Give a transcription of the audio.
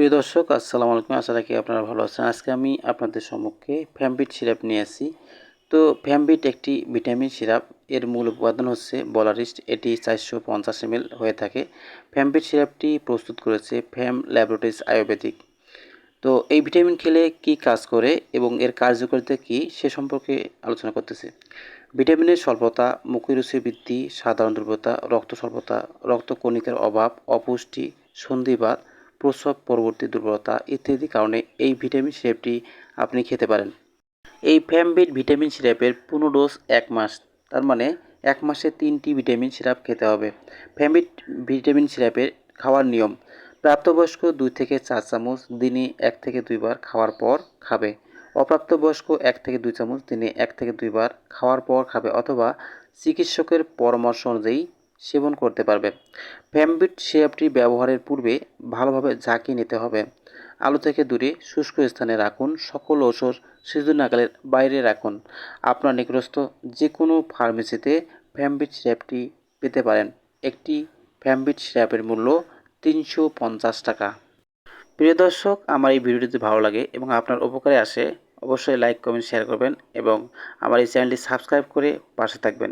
প্রিয় দর্শক, আসসালামু আলাইকুম। আশা রাখি আপনারা ভালো আছেন। আজকে আমি আপনাদের সম্মুখে ফ্যামবিট সিরাপ নিয়ে আসি। তো ফ্যামবিট একটি ভিটামিন সিরাপ। এর মূল উপাদান হচ্ছে বলারিস্ট এটি চারশো পঞ্চাশ এমএল হয়ে থাকে। ফ্যামবিট সিরাপটি প্রস্তুত করেছে ফ্যাম ল্যাবরেটরিজ আয়ুর্বেদিক। তো এই ভিটামিন খেলে কি কাজ করে এবং এর কার্যকারিতা কী সে সম্পর্কে আলোচনা করতেছে। ভিটামিনের স্বল্পতা মুখরুচি বৃদ্ধি, সাধারণ দুর্বলতা, রক্ত স্বল্পতা, রক্তকণিকার অভাব, অপুষ্টি সন্ধিবাত প্রসব পরবর্তী দুর্বলতা ইত্যাদি কারণে এই ভিটামিন সিরাপটি আপনি খেতে পারেন। এই ফ্যামবিট ভিটামিন সিরাপের পূর্ণ ডোজ এক মাস, তার মানে এক মাসে তিনটি ভিটামিন সিরাপ খেতে হবে। ফ্যামবিট ভিটামিন সিরাপের খাওয়ার নিয়ম, প্রাপ্তবয়স্ক দুই থেকে চার চামচ, দিনে এক থেকে দুইবার খাওয়ার পর খাবে। অপ্রাপ্তবয়স্ক এক থেকে দুই চামচ, দিনে এক থেকে দুইবার খাওয়ার পর খাবে অথবা চিকিৎসকের পরামর্শ অনুযায়ী সেবন করতে পারবে। ফ্যামবিট সিরাপটি ব্যবহারের পূর্বে ভালোভাবে ঝাঁকিয়ে নিতে হবে। আলো থেকে দূরে শুষ্ক স্থানে রাখুন। সকল ওষুধ শিশু নাগালের বাইরে রাখুন। আপনার নিকটস্থ যে কোনো ফার্মেসিতে ফ্যামবিট সিরাপটি পেতে পারেন। একটি ফ্যামবিট সিরাপের মূল্য তিনশো পঞ্চাশ টাকা। প্রিয় দর্শক, আমার এই ভিডিওটি যদি ভালো লাগে এবং আপনার উপকারে আসে, অবশ্যই লাইক, কমেন্ট, শেয়ার করবেন এবং আমার এই চ্যানেলটি সাবস্ক্রাইব করে পাশে থাকবেন।